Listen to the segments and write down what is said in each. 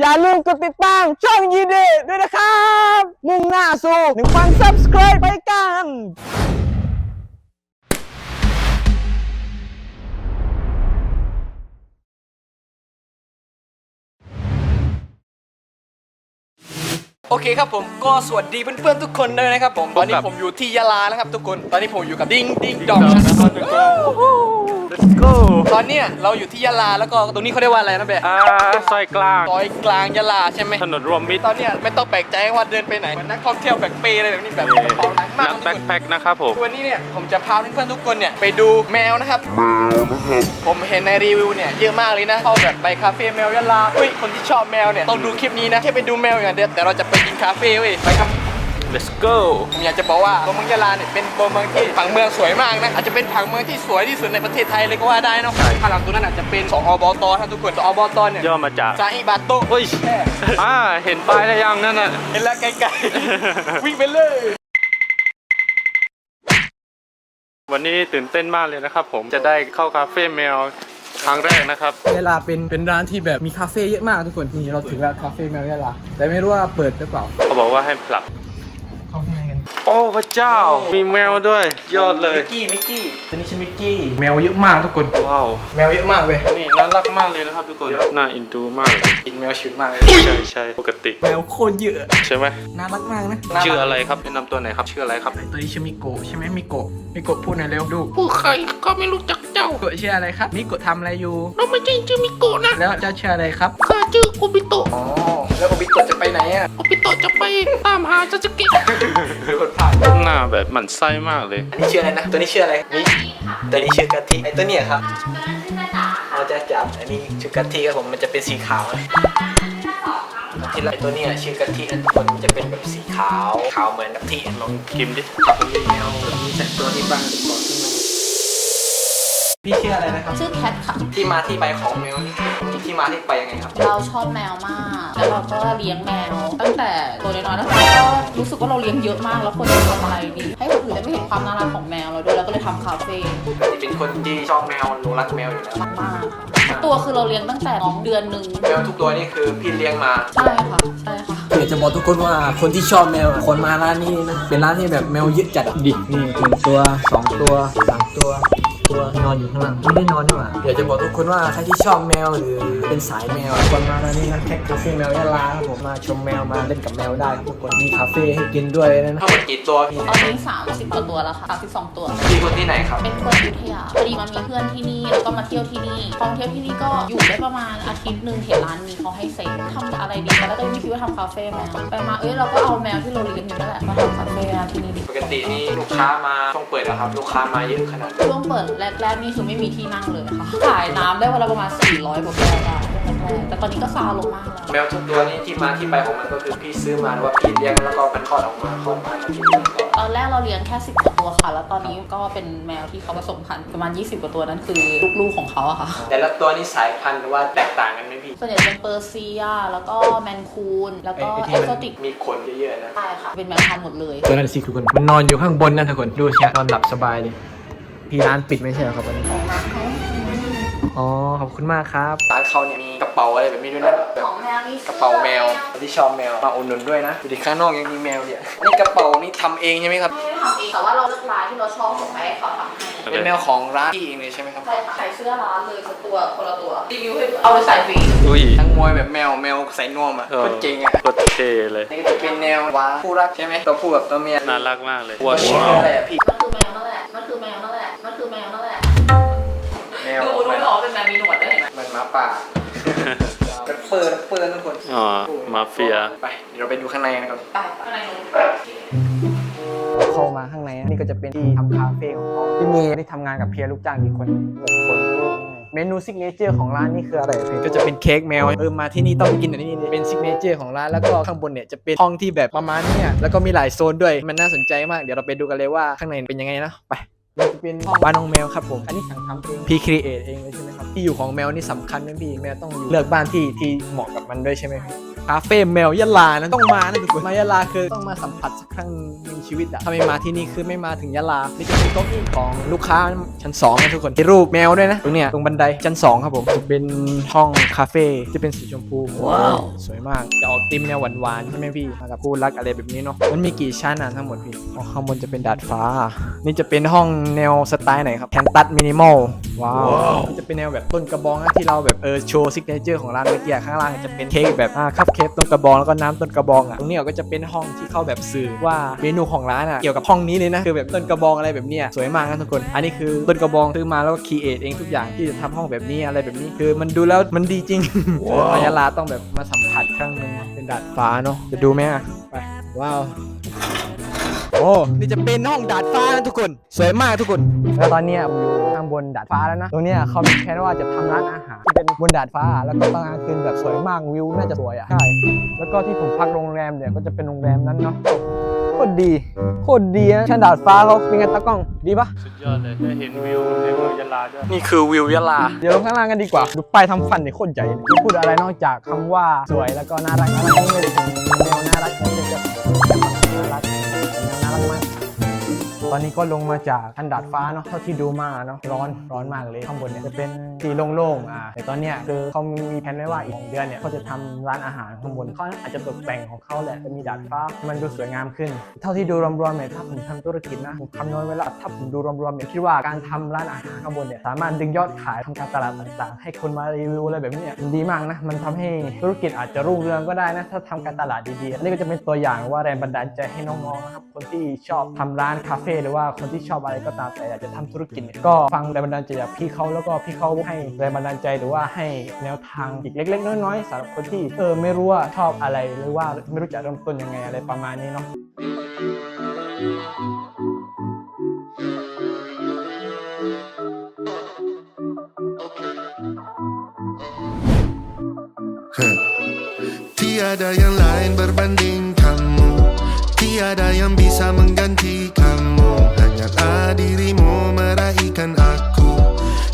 อย่าลืมกดติดตามช่องยีเดด้วยนะครับ มุ่งหน้าสู่1,000 subscribe ไปกันโอเคครับผมก็สวัสดีเพื่อนๆทุกคนด้วยนะครับผมตอนนี้ผมอยู่ที่ยะลานะครับทุกคน ตอนนี้ผมอยู่กับดิงดิงดองนะครับทุกคน Let's go ตอนเนี้ยเราอยู่ที่ยะลาแล้วก็ตรงนี้เขาเรียกว่าอะไรนะเบ๊อ่าซอยกลางซอยกลางยะลาใช่ไหมถนนรวมมิตรตอนเนี้ยไม่ต้องแปลกใจว่าเดินไปไหนเหมือนนักท่องเที่ยวแบกเปอะไรแบบนี้แบบกระเป๋าหนักมากนักทุกแบ็คคนแพ็คนะครับผมวันนี้เนี่ยผมจะพาเพื่อนๆทุกคนเนี่ยไปดูแมวนะครับผมเห็นในรีวิวเนี่ยเยอะมากเลยนะเข้าแบบไปคาเฟ่แมวยะลาอุ้ยคนที่ชอบแมวเนี่ยต้องดูคลิปนี้นะแค่ไปดูแมวอย่างเดียวแต่เราจะไปกินคาเฟ่เว้ยไปครับ Let's go ผมอยากจะบอกว่าตัวเมืองยะลาเนี่ยเป็นตัวเมืองที่ผังเมืองสวยมากนะอาจจะเป็นผังเมืองที่สวยที่สุดในประเทศไทยเลยก็ว่าได้เนาะข้างหลังตัวนั้นอาจจะเป็นสอบตท่านทุกคนสอบตเนี่ยย่อมาจากซาอิบาโตะเฮ้ยอ่าเห็นป้ายแล้วยังนั่นน่ะเห็นแล้วไกลๆวิ่งไปเลยวันนี้ตื่นเต้นมากเลยนะครับผมจะได้เข้าคาเฟ่แมวครั้งแรกนะครับยะลาเป็นเป็นร้านที่แบบมีคาเฟ่เยอะมากทุกคนนี่เราถึงแล้วคาเฟ่แมวยะลาแต่ไม่รู้ว่าเปิดหรือเปล่าเขาบอกว่าให้ผลัก เข้าข้างในกัน โอ้พระเจ้า มีแมวด้วย ยอดเลย มิกกี้ มิกกี้ ตัวนี้ชื่อมิกกี้ แมวเยอะมากทุกคน ว้าว แมวเยอะมากเว้ย นี่น่ารักมากเลยนะครับทุกคน น่าอินดูมากเลยกินแมวชุดมากเลยใช่ใช่ปกติ แมวโคตรเยอะ ใช่ไหมน่ารักมากนะชื่ออะไรครับแนะนำตัวไหนอยครับ ชื่ออะไรครับ ตัวนี้ชื่อมิโกะใช่ไหมมิโกะมิโกะพูดหน่อยเร็วดูผู้ใครก็ไม่รู้จักเจ้ามิโกะชื่ออะไรครับ มิโกะทำอะไรอยู่ เราไม่ใช่ชื่อมิโกะนะ แล้วเจ้าชื่ออะไรครับข้าชื่อโอบิโตะอ๋อ แล้วโอบิโกะจะไปไหนอะโอบิโตะจะไปตามหาซาสึเกะกดผ่านหน้าแบบหมันไส้มากเลย อันนี้ชื่ออะไรนะ ตัวนี้ชื่ออะไรนี่ตัวนี้ชื่อกะทิ ไอตัวเนี้ยครับเอาจะจับ อันนี้ชื่อกะทิครับผม มันจะเป็นสีขาวนะที่ไรตัวเนี้ยชื่อกะทิอันทุกคนมันจะเป็นแบบสีขาว ขาวเหมือนกะทิลองกิมดิจับตรงนี้แล้วมีแต่ตัวนี้บ้างก่อนขึ้นมา พี่ชื่ออะไรนะครับ ชื่อแคทค่ะ ที่มาที่ไปของแมวนี่มีที่มาที่ไปยังไงครับ เราชอบแมวมาก แล้วเราก็เลี้ยงแมว ตั้งแต่ตัวน้อยๆแล้วเราก็รู้สึกว่าเราเลี้ยงเยอะมาก แล้วควรจะทำอะไรดี ให้คนอื่นได้ไม่เห็นความน่ารักของแมวเราด้วย แล้วก็เลยทำคาเฟ่ที่เป็นคนที่ชอบแมวหลงรักแมวอยู่แล้วมากๆค่ะตัวคือเราเลี้ยงตั้งแต่น้องเดือนหนึ่งแมวทุกตัวนี่คือพี่เลี้ยงมา ใช่ค่ะ ใช่ค่ะ อยากจะบอกทุกคนว่าคนที่ชอบแมวคนมาร้านนี้นะ เป็นร้านที่แบบแมวเยอะจัดดินี่หนึ่งตัวสองตัวสามตัว ตัวนอนอยู่ข้างหลังไม่ได้นอนนี่หว่าอยากจะบอกทุกคนว่าใครที่ชอบแมวหรือเป็นสายแมวคนมาร้านนี้นะแค่คาเฟ่แมวยะลาครับผมมาชมแมวมาเล่นกับแมวได้ครับทุกคนมีคาเฟ่ให้กินด้วยนะทั้งหมดกี่ตัวพี่ตอนนี้30กว่าตัวแล้วค่ะ32ตัว พี่คนที่ไหนครับ เป็นคนอยุธยาพอดีมันมีเพื่อนที่นี่แล้วก็มาเที่ยวที่นี่พอมาเที่ยวที่นี่ก็อยู่ได้ประมาณอาทิตย์หนึ่งเห็นร้านนี้เขาให้เซ็งทำอะไรดีแล้วก็ไม่คิดว่าทำคาเฟ่แมวไปมาเอ้ยเราก็เอาแมวที่เราเลี้ยงอยู่นั่นแหละมาทำคาเฟ่ที่นี่ดีปกตินี่ลูกค้ามาช่วง เปิดแล้วครับลูกค้ามาเยอะขนาดไหนช่วงเปิดแรกๆนี่คือไม่มีที่นั่งเลยค่ะขายน้ำได้วันละประมาณ 400กว่าแก้วได้ช่วง แรกๆแต่ตอนนี้ก็ซาลงมากแล้ว แมวทุกตัวนี่ที่มาที่ไปของมันก็คือพี่ซื้อมาหรือว่าพี่เลี้ยงแล้วก็มันคลอดออกมาคลอดมาแล้วพี่เลี้ยงก็ตอนแรกเราเลี้ยงแค่ 10กว่าตัวค่ะ แล้วตอนนี้ก็เป็นแมวที่เขาผสมพันธุ์ประมาณ 20 กว่าตัวนั้นคือลูกๆของเขาอะค่ะ แต่ละตัวนี่สายพันธุ์หรือว่าแตกต่างกันไหมพี่ส่วนใหญ่เป็นเปอร์เซีย แล้วก็แมนคูน แล้วก็ไอ้เอที่กมันโซติกมีขนเยอะๆนะ ใช่ค่ะ เป็นแมวพันธุ์หมดเลย ตัวนั้นสิทุกคนมันนอนอยู่ข้างบนนะทุกคนดูสินอนหลับสบายเลยพี่ร้านปิดไม่ใช่เหรอครับวันนี้ อ๋อ ขอบคุณมากครับ ร้านเขาเนี่ยมีกระเป๋าอะไรแบบนี้ด้วยนะแบบของแมวนี่กระเป๋าแมวที่ชอบแมวมาอุดหนุนด้วยนะดูดิข้างนอกยังมีแมวเนี่ยนี่กระเป๋านี่ทำเองใช่ไหมครับ ไม่ได้ทำเองแต่ว่าเราเลือกลายที่เราชอบส่งไปให้เขาทำให้เป็นแมวของร้านพี่เองเลยใช่ไหมครับ ใช่ค่ะใส่เสื้อร้านเลยสักตัวคนละตัวรีวิวให้เอาไปใส่ฟรีอุ้ย ทั้งมวยแบบแมวแมวใส่นวมอะเออคนจริงอะโคตรเท่เลย นี่ก็จะเป็นแนวว้าคู่รักใช่ไหมตัวผู้กับตัวเมียน่ารักมากเลยตัวนี้คืออะไรอะพี่มันคือแมวนั่นแหละมันคือ ดูไม่ออกเป็นแมวมีหนวดได้เห็นไหมมันหมาป่าเป็นเปิดเปิดทุกคนอ๋อมาเฟีย ไปเดี๋ยวเราไปดูข้างในกันก่อนไปข้างในนู้นเข้ามาข้างในนี่ก็จะเป็นที่ทำคาเฟ่ของเขาที่มีที่ทำงานกับเพียร์ลูกจ้างกี่คนหกคนเมนูซิกเนเจอร์ของร้านนี่คืออะไรพี่ก็จะเป็นเค้กแมวเออมาที่นี่ต้องกินอันนี้เป็นซิกเนเจอร์ของร้านแล้วก็ข้างบนเนี่ยจะเป็นห้องที่แบบประมาณเนี้ยแล้วก็มีหลายโซนด้วยมันน่าสนใจมากเดี๋ยวเราไปดูกันเลยว่าข้างในเป็นยังไงนะไป มันจะเป็นห้องบ้านน้องแมวครับผมอันนี้สั่งทำเองพี่ครีเอทเองเลยใช่ไหมครับที่อยู่ของแมวนี่สำคัญไหมพี่แมวต้องอยู่เลือกบ้านที่ที่เหมาะกับมันด้วยใช่ไหมพี่ คาเฟ่แมวยะลานะต้องมานะทุกคนมายะลาคือต้องมาสัมผัสสักครั้งในชีวิตอะถ้าไม่มาที่นี่คือไม่มาถึงยะลานี่จะเป็นโต๊ะอี้ของลูกค้าชั้นสองนะทุกคนมีรูปแมวด้วยนะตรงเนี้ยตรงบันไดชั้นสองครับผมจะเป็นห้องคาเฟ่จะเป็นสีชมพูว้าวสวยมากจะออกธีมแนวหวานๆใช่ไหมพี่มากับคู่รักอะไรแบบนี้เนาะมันมีกี่ชั้นอะทั้งหมดพี่อ๋อข้างบนจะเป็นดาดฟ้า นี่จะเป็นห้องแนวสไตล์ไหนครับแคนตัสมินิมอลว้าวมันจะเป็นแนวแบบต้นกระบองนะที่เราแบบเออโชว์ซิกเนเจอร์ของร้านเมื่อกี้ข้างล่างจะเป็นเค้กแบบอ่าคัพเค้กต้นกระบองแล้วก็น้ำต้นกระบองอะตรงนี้ก็จะเป็นห้องที่เขาแบบสื่อว่าเมนูของร้านอะเกี่ยวกับห้องนี้เลยนะคือแบบต้นกระบองอะไรแบบเนี้ยสวยมากนะทุกคน อันนี้คือต้นกระบองซื้อมาแล้วก็คีเอทเองทุกอย่างที่จะทำห้องแบบนี้อะไรแบบนี้คือมันดูแล้วมันดีจริงมายาลาต้องแบบมาสัมผัสครั้งหนึ่งเป็นดาดฟ้าเนาะจะดูไหมอะไปว้าว โอ้นี่จะเป็นห้องดาดฟ้านะทุกคน สวยมากทุกคน แล้วตอนเนี้ยผมอยู่ข้างบนดาดฟ้าแล้วนะ ตรงเนี้ยเขามีแค่ว่าจะทำร้านอาหารที่เป็นบนดาดฟ้า แล้วก็ตอนกลางคืนแบบสวยมากวิวน่าจะสวยอะ ใช่ แล้วก็ที่ผมพักโรงแรมเนี่ยก็จะเป็นโรงแรมนั้นเนาะ โคตรดี โคตรดีนะชั้นดาดฟ้าเขาเป็นไงตากล้อง ดีปะสุดยอดเลยได้เห็นวิวในเมืองยะลาด้วย นี่คือวิวยะลา เดี๋ยวลงข้างล่างกันดีกว่า ดูป้ายทำฟันเนี่ยโคตรใหญ่เลยไม่พูดอะไรนอกจากคำว่าสวยแล้วก็น่ารักน่ารักนี่ไม่ได้ถึงแนวน่ารักไม่ได้จะ ตอนนี้ก็ลงมาจากทันดาดฟ้าเนาะเท่าที่ดูมาเนาะร้อนร้อนมากเลยข้างบนเนี่ยจะเป็นสีโล่งๆอ่าแต่ตอนเนี้ยคือเขามีแผนไว้ว่าอีกสองเดือนเนี่ยเขาจะทำร้านอาหารข้างบนเขาอาจจะตกแต่งของเขาแหละจะมีดาดฟ้ามันดูสวยงามขึ้น เท่าที่ดูรวมๆเนี่ยถ้าผมทำธุรกิจนะผมคำนวณไว้แล้วถ้าผมดูรวมๆเนี่ยคิดว่าการทำร้านอาหารข้างบนเนี่ยสามารถดึงยอดขายทำการตลาดต่างๆ ให้คนมารีวิวอะไรแบบนี้เนี่ยมันดีมากนะมันทำให้ธุรกิจอาจจะรุ่งเรืองก็ได้นะถ้าทำการตลาดดีๆอันนี้ก็จะเป็นตัวอย่างว่าแรงบันดาลใจให้น้องๆนะครับคนที่ชอบทำร้านคาเฟ่หรือว่าคนที่ชอบอะไรก็ตามแต่อยากจะทำธุรกิจก็ฟังแรงบันดาลใจจากพี่เขาแล้วก็พี่เขาให้แรงบันดาลใจหรือว่าให้แนวทางอีกเล็ก ๆ น้อยๆสำหรับคนที่เออไม่รู้ว่าชอบอะไรหรือว่าไม่รู้จะเริ่มต้นยังไงอะไรประมาณนี้เนาะ Tiada yang lain berbanding kamu Tiada yang bisa menggantikanmu, Hanyalah dirimu meraihkan aku.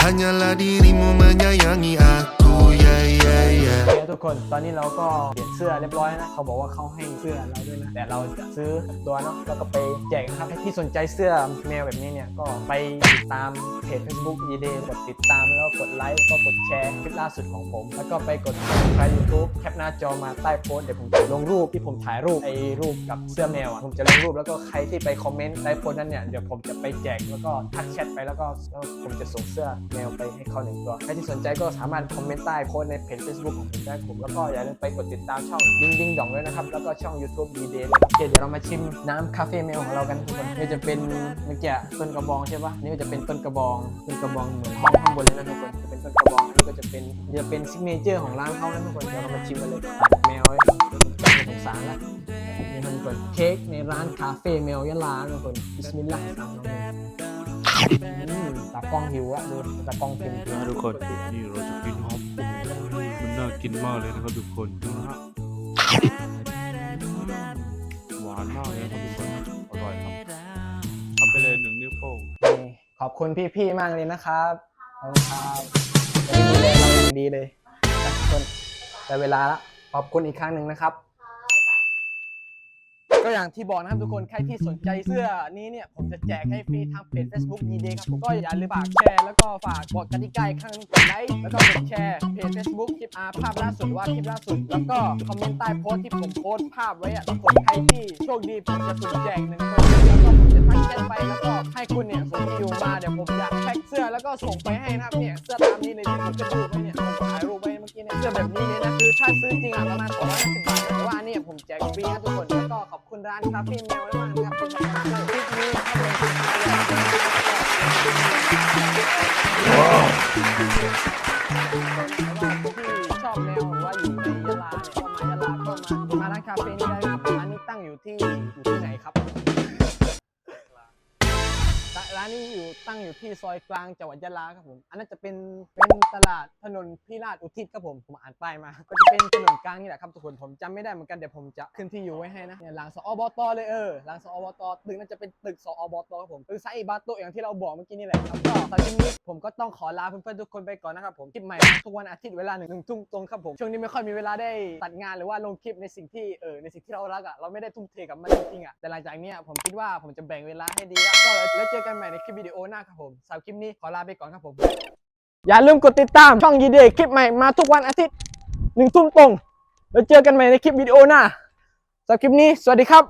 Hanyalah dirimu menyayangi aku. Ya yeah, ya yeah, ya yeah. ทุกคน ตอนนี้เราก็เปลี่ยนเสื้อเรียบร้อยนะ เขาบอกว่าเขาให้เสื้อเราด้วยนะ แต่เราจะซื้อตัวเนาะแล้วก็ไปแจกนะครับใครที่สนใจเสื้อแมวแบบนี้เนี่ย ก็ไปติดตามเพจ Facebook e d กดติดตามแล้วกดไลค์ก็กดแชร์คลิปล่าสุดของผม แล้วก็ไปกด subscribe YouTube แคปหน้าจอมาใต้โพสเดี๋ยวผมจะลงรูปที่ผมถ่ายรูปไอ้รูปกับเสื้อแมวอะผมจะลงรูปแล้วก็ใครที่ไปคอมเมนต์ใต้โพสนั้นเนี่ยเดี๋ยวผมจะไปแจกแล้วก็ทักแชทไปแล้วก็วผมจะส่งเสื้อแมวไปให้เขาหนึ่งตัวใครที่สนใจก็สามารถคอมเมนต์ใต้โพสในเพจ Facebook ของผมได้ผมแล้วก็อย่าลืมไปกดติดตามช่องดิ้งดิ้งดองด้วยนะครับ แล้วก็ช่อง YouTube d d ด้วยโอเคเดี๋ยวเรามาชิมน้ำคาเฟ่เมลของเรากันทุกคนนี่จะเป็นเมื่อกี้ต้นกระบองใช่ปะนี่ก็จะเป็นต้นกระบองต้นกระบองเหมือนห้องข้างบนเลยนะทุกคนจะเป็นต้นกระบองอันนี้ก็จะเป็นจะเป็นซิกเนเจอร์ของร้านเขานะทุกคนเดี๋ยวเรามาชิมกันเลยตัดแมวไว้สงสารละนี่ทุกคนเค้กในร้านคาเฟ่เมลยะลาทุกคนบิสมิลลาห์สามน้องอืมตากล้องหิวอะดูตากล้องกินนะทุกคนนี่เราจะกินครับมั นน่ากินมากเลยนะครับทุกคนดูนะฮะหวานมากเลยครับทุกคนอร่อยครับเอาไปเลยหนึ่งนิ้วโป้งนี่ขอบคุณพี่ๆมากเลยนะครับขอบคุณครับวันนี้ดูแลเราอย่างดีเลยนะทุกคนได้เวลาละขอบคุณอีกครั้งหนึ่งนะครับ ก็อย่างที่บอกนะครับทุกคนใครที่สนใจเสื้อนี้เนี่ยผมจะแจกให้ฟรีทางเพจ Facebook ดีเดย์ครับผมก็อย่าลืมฝากแชร์แล้วก็ฝากกดกติกาอีกล้ข้างกดไลค์แล้วก็กดแชร์เพจ Facebook คลิปอาร์ภาพล่าสุดว่าคลิปล่าสุด แล้วก็คอมเมนต์ใต้โพสต์ที่ผมโพสต์ภาพไว้อะทุกคนใครที่โชคดีผมจะสุ่มแจกหนึ่งคนแล้วก็ผมจะทักแชทไปแล้วก็ให้คุณเนี่ยส่งที่มาเดี๋ยวผมจะแพ็คเสื้อแล้วก็ส่งไปให้นะครับเนี่ยเสื้อตามนี้เลยที่ผมจะดูไปเนี่ยผมถ่ายรูปไว้เมื่อกี้เนี่ยเสื้อแบบนี้เลยนะคือถ้าซื้อจริงอะประมาณ2 5 0 คุณร้านคาเฟ่แมวมากนะครับที่มาทำคลิปนี้ที่ชอบแมวว่าอยู่ในยะลาเนี่ยก็มายะลาก็มามาร้านคาเฟ่นี้ได้ครับร้านนี้ตั้งอยู่ที่านี้อยู่ตั้งอยู่ที่ซอยกลางจังหวัดยะลาครับผม อันนั้นจะเป็นเป็นตลาดถนนพิราชอุทิศครับผม ผมอ่านป้ายมา ก็จะเป็นถนนกลางนี่แหละครับทุกคน ผมจำไม่ได้เหมือนกันเดี๋ยวผมจะขึ้นที่อยู่ไว้ให้นะ เนี่ยหลังสอบตเลยเออ หลังสอบตตึกนั้นจะเป็นตึกสอบตครับผมตึกไซบาโตอย่างที่เราบอกเมื่อกี้นี่แหละครับก็ตอนนี้ผมก็ต้องขอลาเพื่อนๆทุกคนไปก่อนนะครับผม คลิปใหม่ทุกวันอาทิตย์เวลาหนึ่งหนึ่งทุ่มตรงครับผม ช่วงนี้ไม่ค่อยมีเวลาได้ตัดงานหรือว่าลงคลิปในสิ่งที่เออในสิ่งที่เรารักอะเราไม่ได้ทุ่มเทกับมันจริงๆอะแต่หลังจากนี้ผมคิดว่าผมจะแบ่งเวลาให้ดีแล้วก็แล้วเจอกันใหม่ในคลิปวิดีโอหน้าครับผมสำหรับคลิปนี้ขอลาไปก่อนครับผม อย่าลืมกดติดตามช่องยีเดย์คลิปใหม่มาทุกวันอาทิตย์หนึ่งทุ่มตรง แล้วเจอกันใหม่ในคลิปวิดีโอหน้าสำหรับคลิปนี้ สวัสดีครับ